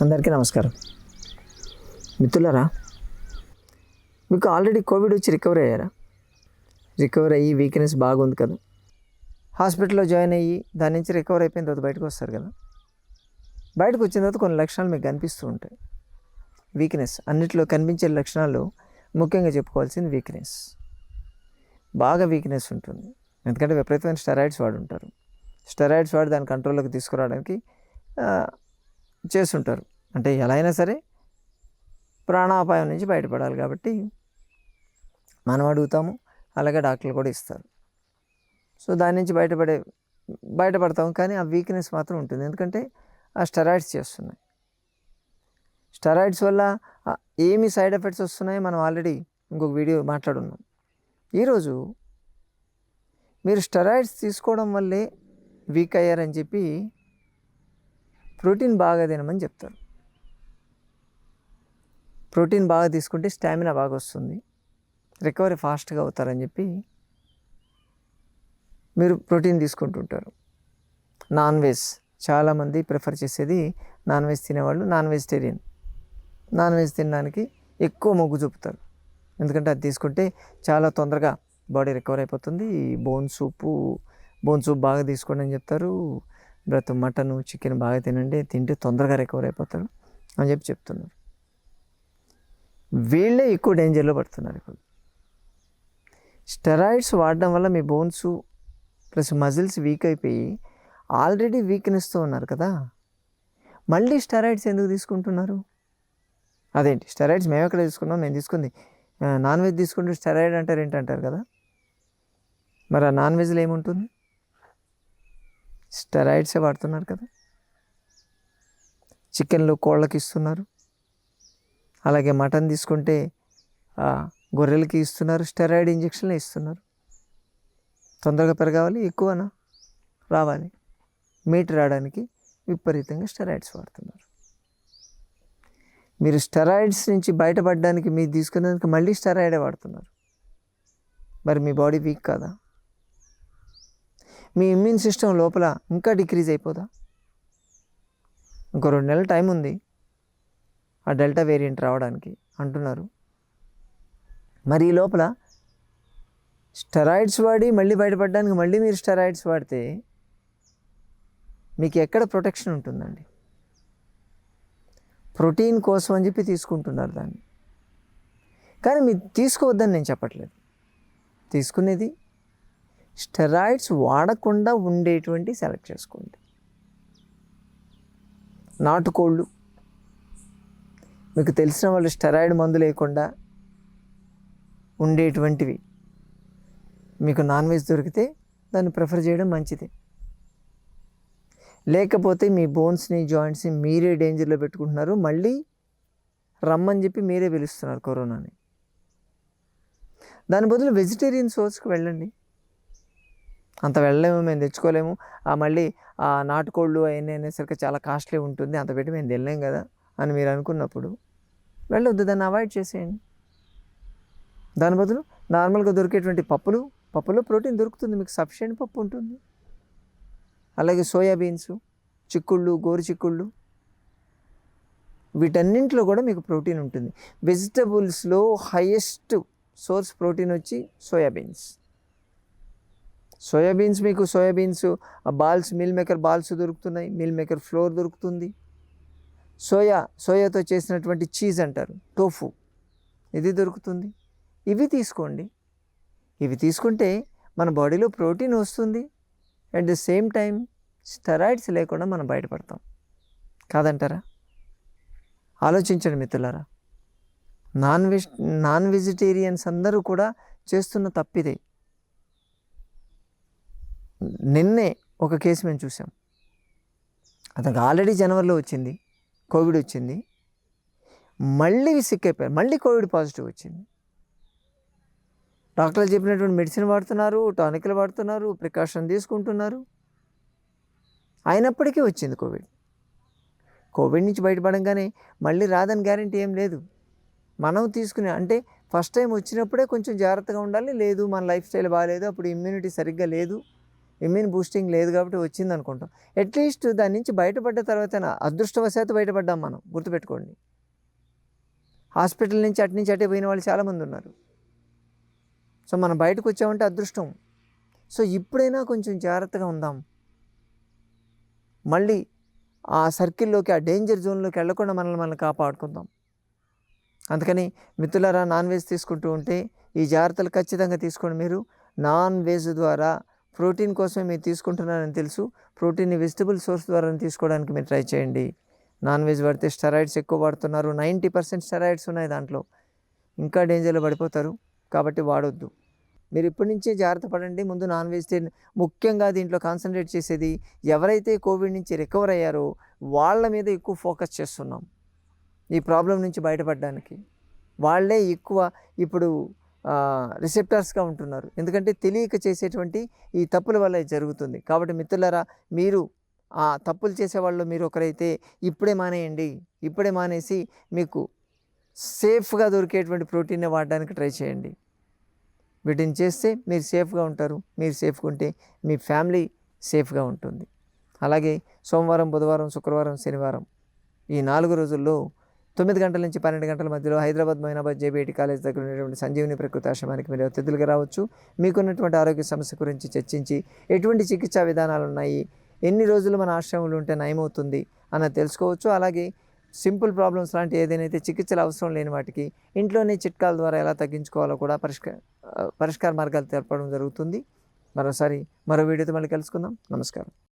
అందరికీ నమస్కారం. మిత్రులారా మీకు ఆల్రెడీ కోవిడ్ వచ్చి రికవర్ అయ్యారా? రికవర్ అయ్యి వీక్నెస్ బాగుంది కదా? హాస్పిటల్లో జాయిన్ అయ్యి దాని నుంచి రికవర్ అయిపోయిన తర్వాత బయటకు వస్తారు కదా? బయటకు వచ్చిన తర్వాత కొన్ని లక్షణాలు మీకు కనిపిస్తూ ఉంటాయి. వీక్నెస్ అన్నిట్లో కనిపించే లక్షణాలు ముఖ్యంగా చెప్పుకోవాల్సింది వీక్నెస్. బాగా వీక్నెస్ ఉంటుంది. ఎందుకంటే విపరీతమైన స్టెరాయిడ్స్ వాడు ఉంటారు స్టెరాయిడ్స్ వాడి దాని కంట్రోల్లోకి తీసుకురావడానికి చేస్తుంటారు. అంటే ఎలా అయినా సరే ప్రాణాపాయం నుంచి బయటపడాలి కాబట్టి మనం అడుగుతాము అలాగే డాక్టర్లు కూడా ఇస్తారు. సో దాని నుంచి బయటపడే బయటపడతాం కానీ ఆ వీక్నెస్ మాత్రం ఉంటుంది. ఎందుకంటే ఆ స్టెరాయిడ్స్ చేస్తున్నాయి. స్టెరాయిడ్స్ వల్ల ఏమి సైడ్ ఎఫెక్ట్స్ వస్తున్నాయో మనం ఆల్రెడీ ఇంకొక వీడియో మాట్లాడున్నాం. ఈరోజు మీరు స్టెరాయిడ్స్ తీసుకోవడం వల్లే వీక్ అయ్యారని చెప్పి ప్రోటీన్ బాగా తినమని చెప్తారు. ప్రోటీన్ బాగా తీసుకుంటే స్టామినా బాగా వస్తుంది. రికవరీ ఫాస్ట్గా అవుతారని చెప్పి మీరు ప్రోటీన్ తీసుకుంటుంటారు. నాన్ వెజ్ చాలామంది ప్రిఫర్ చేసేది నాన్ వెజ్ తినేవాళ్ళు నాన్ వెజిటేరియన్. నాన్ వెజ్ తినడానికి ఎక్కువ మొగ్గు చూపుతారు. ఎందుకంటే అది తీసుకుంటే చాలా తొందరగా బాడీ రికవర్ అయిపోతుంది. బోన్ సూపు బోన్ సూప్ బాగా తీసుకోండి అని చెప్తారు. బ్రత్ మటను చికెన్ బాగా తినండి తింటే తొందరగా రికవర్ అయిపోతారు అని చెప్పి చెప్తున్నారు. వీళ్ళే ఎక్కువ డేంజర్లో పడుతున్నారు ఇప్పుడు. స్టెరాయిడ్స్ వాడడం వల్ల మీ బోన్స్ ప్లస్ మజిల్స్ వీక్ అయిపోయి ఆల్రెడీ వీక్నెస్తో ఉన్నారు కదా. మళ్ళీ స్టెరాయిడ్స్ ఎందుకు తీసుకుంటున్నారు? అదేంటి? స్టెరాయిడ్స్ మేము ఎక్కడ తీసుకున్నాం మేము తీసుకుంది. నాన్ వెజ్ తీసుకుంటే స్టెరాయిడ్ అంటారు ఏంటంటారు కదా? మరి ఆ నాన్ వెజ్లో ఏముంటుంది? స్టెరాయిడ్సే వాడుతున్నారు కదా. చికెన్లు కోళ్ళకి ఇస్తున్నారు. అలాగే మటన్ తీసుకుంటే గొర్రెలకి ఇస్తున్నారు స్టెరాయిడ్ ఇంజక్షన్లు ఇస్తున్నారు. తొందరగా పెరగాలి ఎక్కువనా? రావాలి. మీట్ రావడానికి విపరీతంగా స్టెరాయిడ్స్ వాడుతున్నారు. మీరు స్టెరాయిడ్స్ నుంచి బయటపడడానికి మీరు తీసుకునేందుకు మళ్ళీ స్టెరాయిడే వాడుతున్నారు. మరి మీ బాడీ వీక్ కాదా? మీ ఇమ్యూన్ సిస్టమ్ లోపల ఇంకా డిక్రీజ్ అయిపోదా? ఇంకో రెండు నెలల టైం ఉంది. ఆ డెల్టా వేరియంట్ రావడానికి అంటున్నారు. మరి ఈ లోపల స్టెరాయిడ్స్ వాడి మళ్ళీ బయటపడడానికి మళ్ళీ మీరు స్టెరాయిడ్స్ వాడితే మీకు ఎక్కడ ప్రొటెక్షన్ ఉంటుందండి? ప్రోటీన్ కోసం అని చెప్పి తీసుకుంటున్నారు దాన్ని. కానీ మీరు తీసుకోవద్దని నేను చెప్పట్లేదు. తీసుకునేది స్టెరాయిడ్స్ వాడకుండా ఉండేటువంటి సెలెక్ట్ చేసుకోండి. నాటుకోళ్ళు మీకు తెలిసిన వాళ్ళు స్టెరాయిడ్ మందు లేకుండా ఉండేటువంటివి. మీకు నాన్ వెజ్ దొరికితే దాన్ని ప్రిఫర్ చేయడం మంచిది. లేకపోతే మీ బోన్స్ని జాయింట్స్ని మీరే డేంజర్లో పెట్టుకుంటున్నారు. మళ్ళీ రమ్మని చెప్పి మీరే పిలుస్తున్నారు కరోనాని. దాని బదులు వెజిటేరియన్ సోర్స్కి వెళ్ళండి. అంత వెళ్ళలేము మేము తెచ్చుకోలేము. ఆ మళ్ళీ ఆ నాటుకోళ్ళు అవన్నీ అనేసరికి చాలా కాస్ట్లీ ఉంటుంది అంత పెట్టి మేము తినలేం కదా అని మీరు అనుకున్నప్పుడు వెళ్ళొద్దు దాన్ని అవాయిడ్ చేసేయండి. దాని బదులు నార్మల్గా దొరికేటువంటి పప్పులు పప్పులో ప్రోటీన్ దొరుకుతుంది మీకు సఫిషియెంట్ పప్పు ఉంటుంది. అలాగే సోయాబీన్స్ చిక్కుళ్ళు గోరు చిక్కుళ్ళు వీటన్నింటిలో కూడా మీకు ప్రోటీన్ ఉంటుంది. వెజిటబుల్స్లో హయ్యెస్ట్ సోర్స్ ప్రోటీన్ వచ్చి సోయాబీన్స్ సోయాబీన్స్ మీకు soybeans balls meal maker balls దొరుకుతున్నాయి మిల్ మేకర్ ఫ్లోర్ దొరుకుతుంది. సోయా సోయాతో చేసినటువంటి చీజ్ అంటారు టోఫు. ఇది దొరుకుతుంది. ఇవి తీసుకోండి. ఇవి తీసుకుంటే మన బాడీలో ప్రోటీన్ వస్తుంది. At the same time steroids లేకుండా మనం బయటపడతాం. కాదంటారా? ఆలోచించండి మిత్రులారా. నాన్ వెజ్ నాన్ వెజిటేరియన్స్ అందరూ కూడా చేస్తున్న తప్పిదే. నిన్నే ఒక కేసు మేము చూసాం. అతనికి ఆల్రెడీ జనవరిలో వచ్చింది కోవిడ్ వచ్చింది. మళ్ళీ సిక్ అయిపోయారు మళ్ళీ కోవిడ్ పాజిటివ్ వచ్చింది. డాక్టర్లు చెప్పినటువంటి మెడిసిన్ వాడుతున్నారు టానిక్లు వాడుతున్నారు ప్రికాషన్ తీసుకుంటున్నారు. అయినప్పటికీ వచ్చింది కోవిడ్. కోవిడ్ నుంచి బయటపడంగానే మళ్ళీ రాదని గ్యారంటీ ఏం లేదు. మనం తీసుకునే అంటే ఫస్ట్ టైం వచ్చినప్పుడే కొంచెం జాగ్రత్తగా ఉండాలి. లేదు మన లైఫ్ స్టైల్ బాగాలేదు అప్పుడు ఇమ్యూనిటీ సరిగ్గా లేదు. ఇమ్యూన్ బూస్టింగ్ లేదు కాబట్టి వచ్చింది అనుకుంటాం. అట్లీస్ట్ దాని నుంచి బయటపడ్డ తర్వాత అదృష్టవశాత్తు బయటపడ్డాం మనం గుర్తుపెట్టుకోండి. హాస్పిటల్ నుంచి అటు నుంచి అటే పోయిన వాళ్ళు చాలామంది ఉన్నారు. సో మనం బయటకు వచ్చామంటే అదృష్టం. సో ఇప్పుడైనా కొంచెం జాగ్రత్తగా ఉందాం. మళ్ళీ ఆ సర్కిల్లోకి ఆ డేంజర్ జోన్లోకి వెళ్ళకుండా మనల్ని మనం కాపాడుకుందాం. అందుకని మిత్రులారా నాన్ వెజ్ తీసుకుంటూ ఉంటే ఈ జాగ్రత్తలు ఖచ్చితంగా తీసుకోండి మీరు. నాన్ వెజ్ ద్వారా ప్రోటీన్ కోసమే మీరు తీసుకుంటున్నారని తెలుసు. ప్రోటీన్ని వెజిటబుల్ సోర్స్ ద్వారా తీసుకోవడానికి మీరు ట్రై చేయండి. నాన్ వెజ్ పడితే స్టెరాయిడ్స్ ఎక్కువ వాడుతున్నారు. నైంటీ పర్సెంట్ స్టెరాయిడ్స్ ఉన్నాయి దాంట్లో. ఇంకా డేంజర్లో పడిపోతారు. కాబట్టి వాడొద్దు. మీరు ఇప్పటి నుంచే జాగ్రత్త పడండి. ముందు నాన్ వెజ్ ముఖ్యంగా దీంట్లో కాన్సన్ట్రేట్ చేసేది ఎవరైతే కోవిడ్ నుంచి రికవర్ అయ్యారో వాళ్ళ మీద ఎక్కువ ఫోకస్ చేస్తున్నాం. ఈ ప్రాబ్లం నుంచి బయటపడడానికి. వాళ్ళే ఎక్కువ ఇప్పుడు రిసెప్టర్స్గా ఉంటున్నారు. ఎందుకంటే తెలియక చేసేటువంటి ఈ తప్పుల వల్ల ఇది జరుగుతుంది. కాబట్టి మిత్రులరా మీరు ఆ తప్పులు చేసేవాళ్ళు మీరు ఒకరైతే ఇప్పుడే మానేయండి. ఇప్పుడే మానేసి మీకు సేఫ్గా దొరికేటువంటి ప్రోటీన్నే వాడడానికి ట్రై చేయండి. వీటిని చేస్తే మీరు సేఫ్గా ఉంటారు. మీరు సేఫ్గా ఉంటే మీ ఫ్యామిలీ సేఫ్గా ఉంటుంది. అలాగే సోమవారం బుధవారం శుక్రవారం శనివారం ఈ నాలుగు రోజుల్లో తొమ్మిది గంటల నుంచి పన్నెండు గంటల మధ్యలో హైదరాబాద్ మైనాబాద్ జేబీఐటి కాలేజ్ దగ్గర ఉన్నటువంటి సంజీవని ప్రకృతి ఆశ్రమానికి మీరు అతిథులుగా రావచ్చు. మీకున్నటువంటి ఆరోగ్య సమస్య గురించి చర్చించి ఎటువంటి చికిత్సా విధానాలు ఉన్నాయి ఎన్ని రోజులు మన ఆశ్రమంలో ఉంటే నయమవుతుంది అన్నది తెలుసుకోవచ్చు. అలాగే సింపుల్ ప్రాబ్లమ్స్ లాంటి ఏదైనా చికిత్సలు అవసరం లేని వాటికి ఇంట్లోనే చిట్కాల ద్వారా ఎలా తగ్గించుకోవాలో కూడా పరిష్కార పరిష్కార మార్గాలు తెలపడం జరుగుతుంది. మరోసారి మరో వీడియోతో మళ్ళీ కలుసుకుందాం. నమస్కారం.